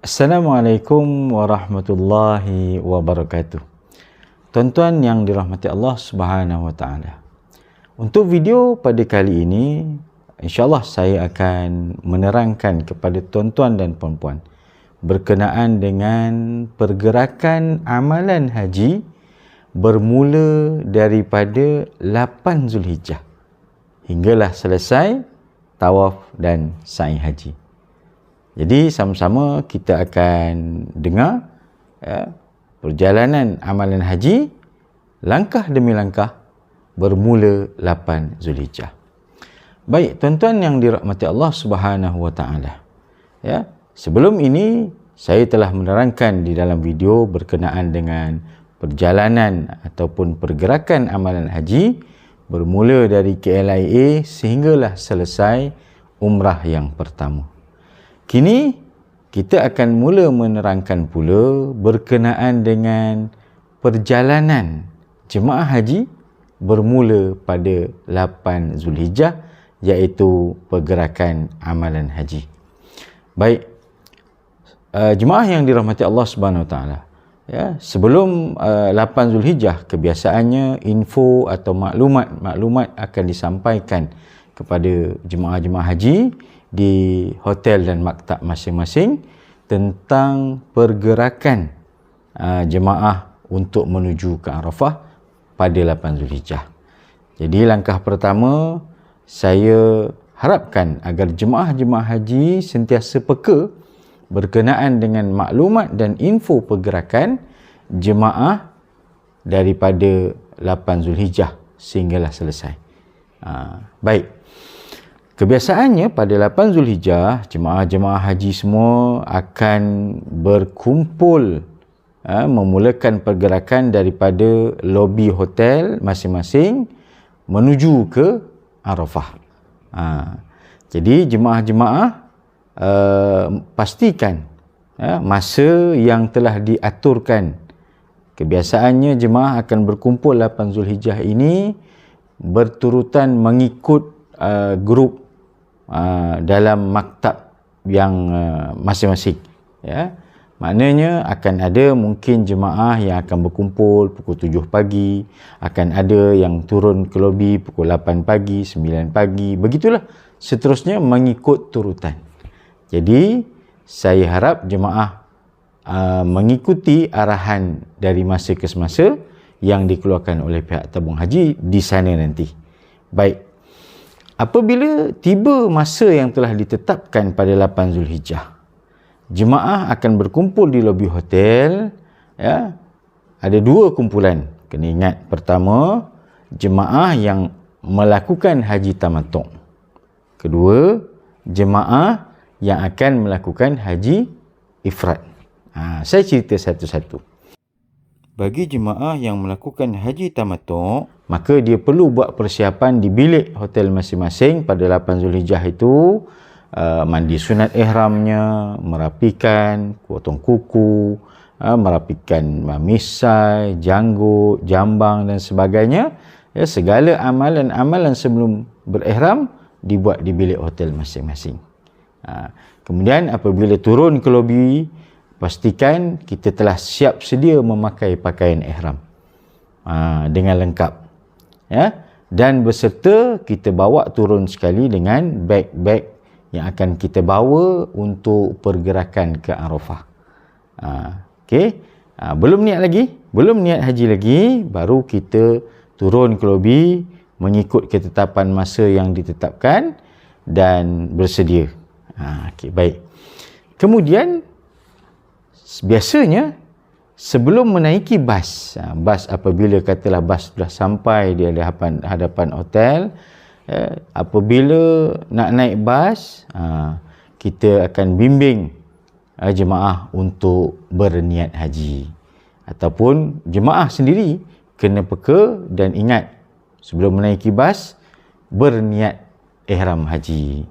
Assalamualaikum warahmatullahi wabarakatuh. Tuan-tuan yang dirahmati Allah Subhanahu wa taala. Untuk video pada kali ini, insya-Allah saya akan menerangkan kepada tuan-tuan dan puan-puan berkenaan dengan pergerakan amalan haji bermula daripada 8 Zulhijjah hinggalah selesai tawaf dan sa'i haji. Jadi sama-sama kita akan dengar ya, perjalanan amalan haji langkah demi langkah bermula 8 Zulhijjah. Baik, tuan-tuan yang dirahmati Allah Subhanahu wa taala. Ya, sebelum ini saya telah menerangkan di dalam video berkenaan dengan perjalanan ataupun pergerakan amalan haji bermula dari KLIA sehinggalah selesai umrah yang pertama. Kini kita akan mula menerangkan pula berkenaan dengan perjalanan jemaah haji bermula pada 8 Zulhijjah iaitu pergerakan amalan haji. Baik. Uh, jemaah yang dirahmati Allah Subhanahu Taala. Ya, sebelum uh, 8 Zulhijjah kebiasaannya info atau maklumat-maklumat akan disampaikan kepada jemaah-jemaah haji di hotel dan maktab masing-masing tentang pergerakan uh, jemaah untuk menuju ke Arafah pada 8 Zulhijjah. Jadi langkah pertama saya harapkan agar jemaah-jemaah haji sentiasa peka berkenaan dengan maklumat dan info pergerakan jemaah daripada 8 Zulhijjah sehinggalah selesai. Uh, baik. Kebiasaannya pada 8 Zulhijjah, jemaah-jemaah haji semua akan berkumpul ha, memulakan pergerakan daripada lobi hotel masing-masing menuju ke Arafah. Ha, jadi jemaah-jemaah uh, pastikan uh, masa yang telah diaturkan. Kebiasaannya jemaah akan berkumpul 8 Zulhijjah ini berturutan mengikut uh, grup uh, dalam maktab yang uh, masing-masing ya. Maknanya akan ada mungkin jemaah yang akan berkumpul pukul 7 pagi akan ada yang turun ke lobi pukul 8 pagi 9 pagi begitulah. Seterusnya mengikut turutan. Jadi saya harap jemaah uh, mengikuti arahan dari masa ke semasa yang dikeluarkan oleh pihak tabung haji di sana nanti. Baik Apabila tiba masa yang telah ditetapkan pada 8 Zulhijjah, jemaah akan berkumpul di lobi hotel. Ya, ada dua kumpulan. Kena ingat, pertama, jemaah yang melakukan haji tamatuk. Kedua, jemaah yang akan melakukan haji ifrat. Ha, saya cerita satu-satu bagi jemaah yang melakukan haji tamattu maka dia perlu buat persiapan di bilik hotel masing-masing pada 8 Zulhijjah itu. Uh, mandi sunat ihramnya merapikan potong kuku uh, merapikan misai janggut jambang dan sebagainya. Ya segala amalan-amalan sebelum berihram dibuat di bilik hotel masing-masing. Uh, kemudian apabila turun ke lobi pastikan kita telah siap sedia memakai pakaian ihram. Ha, dengan lengkap. Ya? Dan beserta kita bawa turun sekali dengan beg-beg yang akan kita bawa untuk pergerakan ke Arafah. Ha, okey? Ha, belum niat lagi? Belum niat haji lagi baru kita turun ke lobi mengikut ketetapan masa yang ditetapkan dan bersedia. Ha, okey baik. Kemudian biasanya sebelum menaiki bas ha, bas apabila katalah bas sudah sampai di hadapan hadapan hotel eh, apabila nak naik bas ha, kita akan bimbing eh, jemaah untuk berniat haji. Ataupun jemaah sendiri kena peka dan ingat sebelum menaiki bas berniat ihram haji.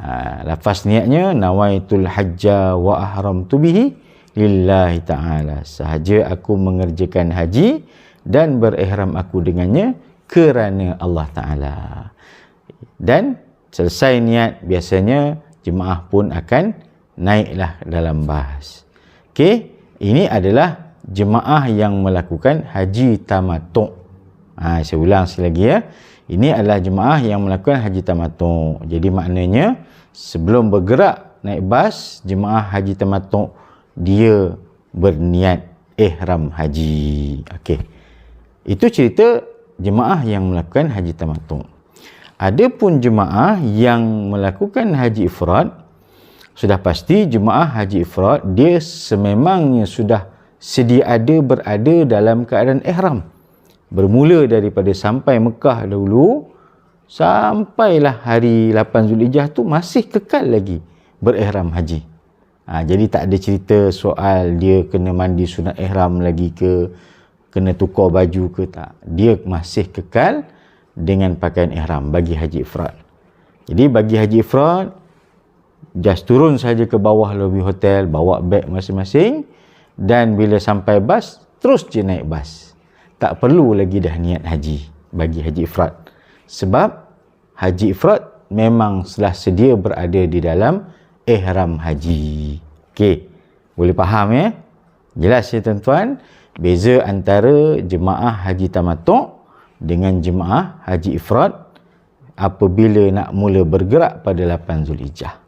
Ha, lafaz niatnya nawaitul hajja wa ahramtu bihi lillahi ta'ala sahaja aku mengerjakan haji dan berihram aku dengannya kerana Allah Ta'ala dan selesai niat biasanya jemaah pun akan naiklah dalam bas. Okey, ini adalah jemaah yang melakukan haji tamattu. Ha, saya ulang sekali lagi ya. Ini adalah jemaah yang melakukan haji tamattu. Jadi maknanya sebelum bergerak naik bas, jemaah haji tamattu dia berniat ihram haji. Okey. Itu cerita jemaah yang melakukan haji tamattu. Adapun jemaah yang melakukan haji ifrad sudah pasti jemaah haji ifrad dia sememangnya sudah sedia ada berada dalam keadaan ihram bermula daripada sampai Mekah dahulu sampailah hari 8 Zulhijjah tu masih kekal lagi berihram haji ha, jadi tak ada cerita soal dia kena mandi sunat ihram lagi ke kena tukar baju ke tak. Dia masih kekal dengan pakaian ihram bagi haji ifrad. Jadi bagi haji ifrad just turun saja ke bawah lobby hotel bawa beg masing-masing dan bila sampai bas terus je naik bas. Tak perlu lagi dah niat haji bagi haji ifrat sebab haji ifrat memang telah sedia berada di dalam ihram haji. Okey boleh faham ya? Jelas ya tuan-tuan? Beza antara jemaah haji tamattu dengan jemaah haji ifrat apabila nak mula bergerak pada 8 Zulhijjah.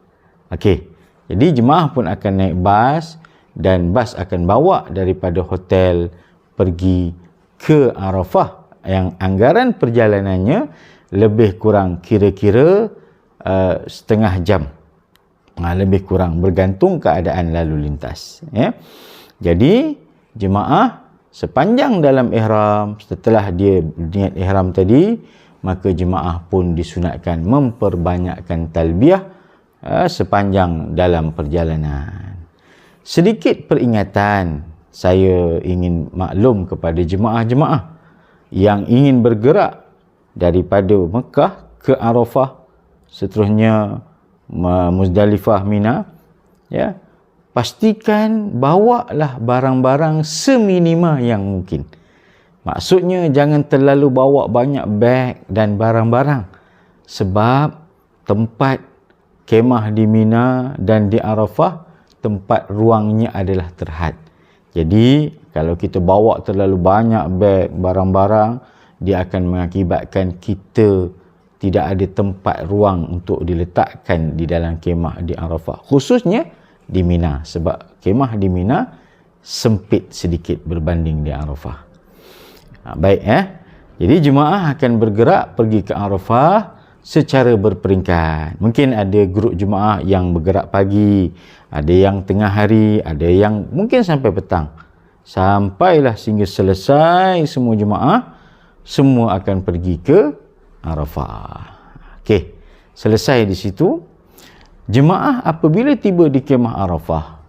Okey. Jadi jemaah pun akan naik bas dan bas akan bawa daripada hotel pergi ke Arafah yang anggaran perjalanannya lebih kurang kira-kira uh, setengah jam. Lebih kurang bergantung keadaan lalu lintas. Ya. Jadi jemaah sepanjang dalam ihram setelah dia niat ihram tadi maka jemaah pun disunatkan memperbanyakkan talbiyah uh, sepanjang dalam perjalanan. Sedikit peringatan saya ingin maklum kepada jemaah-jemaah yang ingin bergerak daripada Mekah ke Arafah seterusnya Muzdalifah Mina ya pastikan bawalah barang-barang seminima yang mungkin maksudnya jangan terlalu bawa banyak beg dan barang-barang sebab tempat kemah di Mina dan di Arafah tempat ruangnya adalah terhad. Jadi kalau kita bawa terlalu banyak beg barang-barang dia akan mengakibatkan kita tidak ada tempat ruang untuk diletakkan di dalam kemah di Arafah. Khususnya di Mina sebab kemah di Mina sempit sedikit berbanding di Arafah. Ha, baik eh. Jadi jemaah akan bergerak pergi ke Arafah secara berperingkat. Mungkin ada grup jemaah yang bergerak pagi, ada yang tengah hari, ada yang mungkin sampai petang. Sampailah sehingga selesai semua jemaah, semua akan pergi ke Arafah. Okey, selesai di situ. Jemaah apabila tiba di kemah Arafah,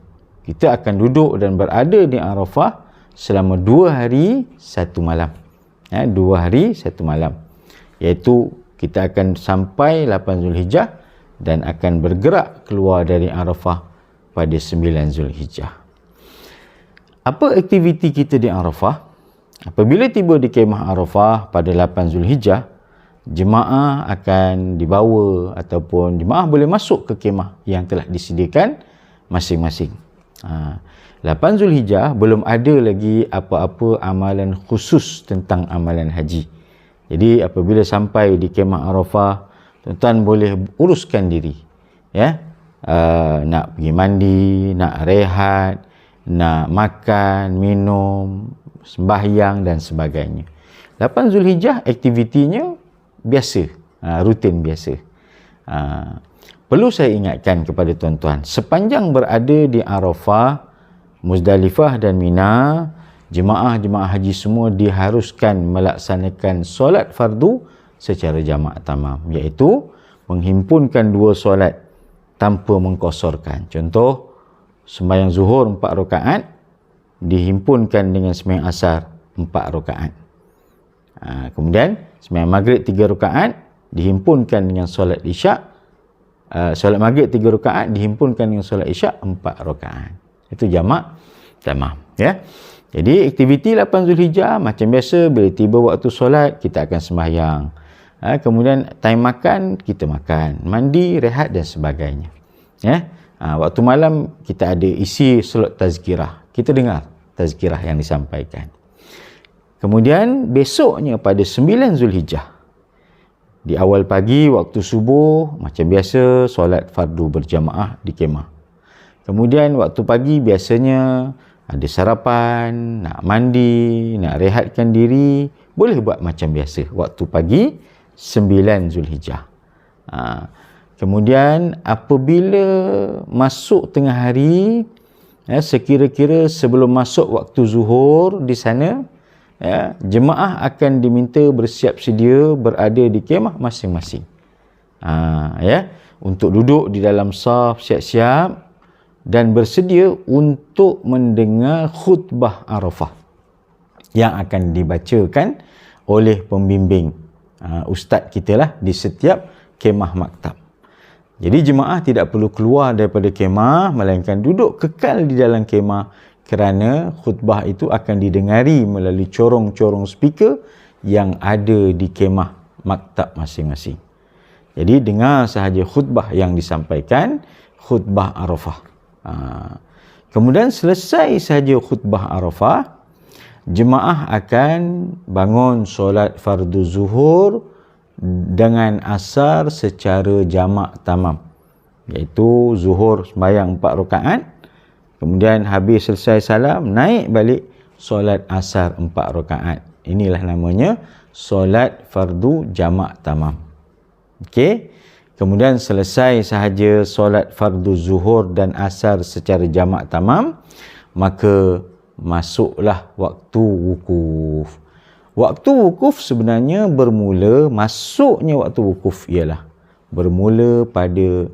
kita akan duduk dan berada di Arafah selama dua hari satu malam. Ya, dua hari satu malam. Iaitu kita akan sampai 8 Zulhijjah dan akan bergerak keluar dari Arafah pada 9 Zulhijjah. Apa aktiviti kita di Arafah? Apabila tiba di kemah Arafah pada 8 Zulhijjah, jemaah akan dibawa ataupun jemaah boleh masuk ke kemah yang telah disediakan masing-masing. Ha. 8 Zulhijjah belum ada lagi apa-apa amalan khusus tentang amalan haji. Jadi apabila sampai di kemah Arafah, tuan-tuan boleh uruskan diri. Ya. Uh, nak pergi mandi, nak rehat, nak makan, minum, sembahyang dan sebagainya. 8 Zulhijjah aktivitinya biasa, uh, rutin biasa. Uh, perlu saya ingatkan kepada tuan-tuan, sepanjang berada di Arafah, Muzdalifah dan Mina, jemaah-jemaah haji semua diharuskan melaksanakan solat fardu secara jamaah tamam iaitu menghimpunkan dua solat tanpa mengkosorkan. Contoh sembahyang zuhur empat rakaat dihimpunkan dengan sembahyang asar empat rakaat. Ha, kemudian sembahyang maghrib tiga rakaat dihimpunkan dengan solat isyak uh, solat maghrib tiga rakaat dihimpunkan dengan solat isyak empat rakaat itu jamak tamam ya jadi aktiviti 8 Zulhijjah macam biasa bila tiba waktu solat kita akan sembahyang. Ha, kemudian time makan kita makan, mandi, rehat dan sebagainya. Ya. Ha, waktu malam kita ada isi slot tazkirah. Kita dengar tazkirah yang disampaikan. Kemudian besoknya pada 9 Zulhijjah. Di awal pagi waktu subuh macam biasa solat fardu berjamaah di kemah. Kemudian waktu pagi biasanya ada sarapan, nak mandi, nak rehatkan diri, boleh buat macam biasa waktu pagi 9 Zulhijjah. Ha. Kemudian apabila masuk tengah hari ya, sekira-kira sebelum masuk waktu zuhur di sana ya, jemaah akan diminta bersiap sedia berada di kemah masing-masing. Ha, ya, untuk duduk di dalam saf siap-siap dan bersedia untuk mendengar khutbah Arafah yang akan dibacakan oleh pembimbing uh, ustaz kita lah di setiap kemah maktab. Jadi jemaah tidak perlu keluar daripada kemah melainkan duduk kekal di dalam kemah kerana khutbah itu akan didengari melalui corong-corong speaker yang ada di kemah maktab masing-masing. Jadi dengar sahaja khutbah yang disampaikan, khutbah Arafah. Ha. Kemudian selesai sahaja khutbah Arafah, jemaah akan bangun solat fardu zuhur, dengan asar secara jamak tamam iaitu zuhur sembahyang empat rakaat kemudian habis selesai salam naik balik solat asar empat rakaat. Inilah namanya solat fardu jamak tamam. Okey. Kemudian selesai sahaja solat fardu zuhur dan asar secara jamak tamam maka masuklah waktu wukuf. Waktu wukuf sebenarnya bermula, masuknya waktu wukuf ialah bermula pada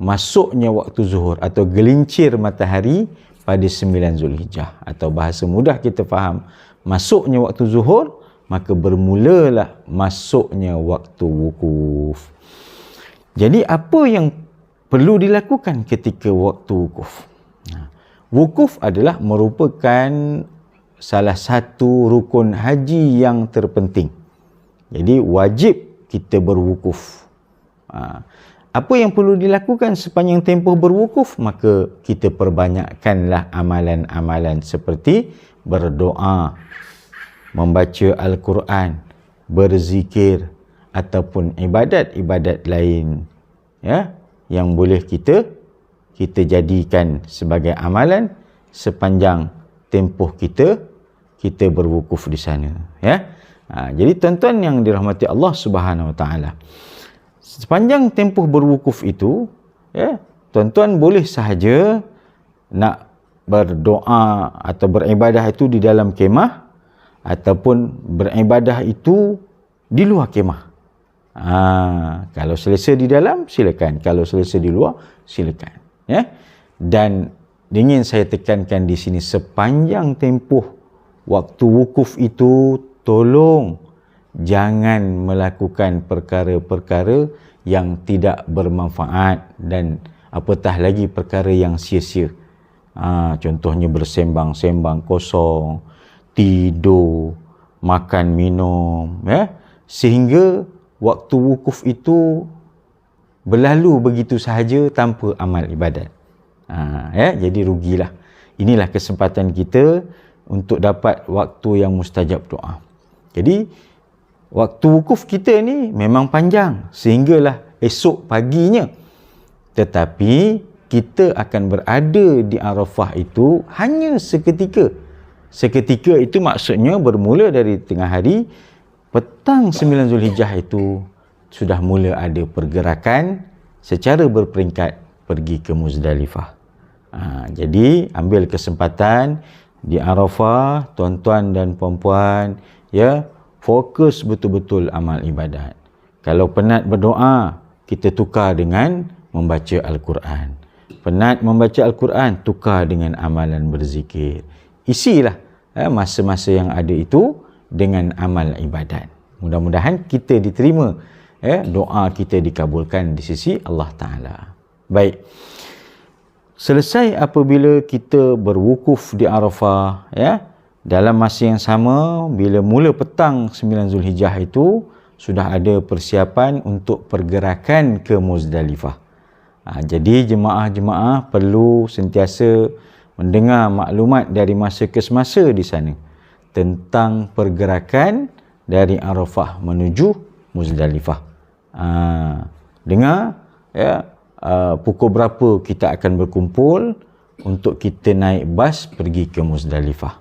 masuknya waktu zuhur atau gelincir matahari pada 9 Zulhijjah atau bahasa mudah kita faham masuknya waktu zuhur maka bermulalah masuknya waktu wukuf. Jadi apa yang perlu dilakukan ketika waktu wukuf? Wukuf adalah merupakan salah satu rukun haji yang terpenting. Jadi wajib kita berwukuf. Ha. Apa yang perlu dilakukan sepanjang tempoh berwukuf? Maka kita perbanyakkanlah amalan-amalan seperti berdoa, membaca Al-Quran, berzikir ataupun ibadat-ibadat lain ya yang boleh kita kita jadikan sebagai amalan sepanjang tempoh kita kita berwukuf di sana ya ha, jadi tuan-tuan yang dirahmati Allah Subhanahu Wa Taala sepanjang tempoh berwukuf itu ya tuan-tuan boleh sahaja nak berdoa atau beribadah itu di dalam kemah ataupun beribadah itu di luar kemah. Ha, kalau selesai di dalam silakan. Kalau selesai di luar silakan ya. Dan ingin saya tekankan di sini sepanjang tempoh waktu wukuf itu tolong jangan melakukan perkara-perkara yang tidak bermanfaat dan apatah lagi perkara yang sia-sia. Ha, contohnya bersembang-sembang kosong, tidur, makan minum, ya. Sehingga waktu wukuf itu berlalu begitu sahaja tanpa amal ibadat. Ha, ya, jadi rugilah. Inilah kesempatan kita untuk dapat waktu yang mustajab doa. Jadi waktu wukuf kita ni memang panjang sehinggalah esok paginya. Tetapi kita akan berada di Arafah itu hanya seketika. Seketika itu maksudnya bermula dari tengah hari petang 9 Zulhijjah itu sudah mula ada pergerakan secara berperingkat pergi ke Muzdalifah. Ha, jadi ambil kesempatan di Arafah tuan-tuan dan puan-puan ya fokus betul-betul amal ibadat. Kalau penat berdoa kita tukar dengan membaca al-Quran. Penat membaca al-Quran tukar dengan amalan berzikir. Isilah ya, masa-masa yang ada itu dengan amal ibadat. Mudah-mudahan kita diterima ya, doa kita dikabulkan di sisi Allah taala. Baik. Selesai apabila kita berwukuf di Arafah ya dalam masa yang sama bila mula petang 9 Zulhijjah itu sudah ada persiapan untuk pergerakan ke Muzdalifah Ha, jadi jemaah-jemaah perlu sentiasa mendengar maklumat dari masa ke semasa di sana tentang pergerakan dari Arafah menuju Muzdalifah. Ha, dengar ya uh, pukul berapa kita akan berkumpul untuk kita naik bas pergi ke Muzdalifah.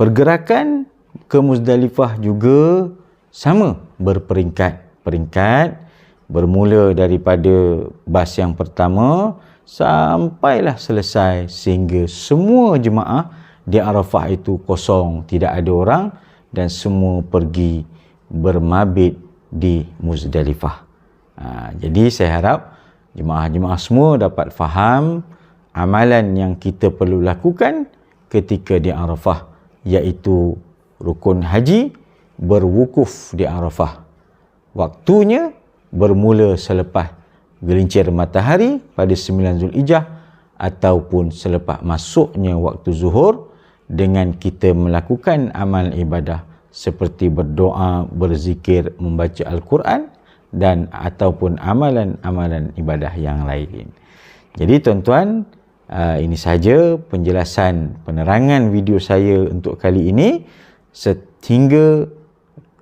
Pergerakan ke Muzdalifah juga sama berperingkat. Peringkat bermula daripada bas yang pertama sampailah selesai sehingga semua jemaah di Arafah itu kosong, tidak ada orang dan semua pergi bermabit di Muzdalifah. Ha, jadi saya harap jemaah-jemaah semua dapat faham amalan yang kita perlu lakukan ketika di Arafah iaitu rukun haji berwukuf di Arafah. Waktunya bermula selepas gelincir matahari pada 9 Zulhijjah ataupun selepas masuknya waktu zuhur dengan kita melakukan amal ibadah seperti berdoa, berzikir, membaca Al-Quran dan ataupun amalan-amalan ibadah yang lain. Jadi tuan-tuan, uh, ini saja penjelasan penerangan video saya untuk kali ini sehingga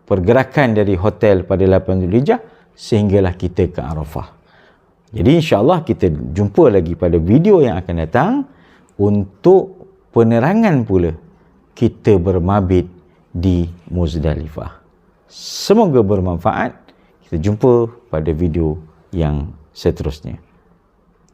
pergerakan dari hotel pada 8 Zulhijjah sehinggalah kita ke Arafah. Jadi insya-Allah kita jumpa lagi pada video yang akan datang untuk penerangan pula kita bermabit di Muzdalifah. Semoga bermanfaat. Kita jumpa pada video yang seterusnya.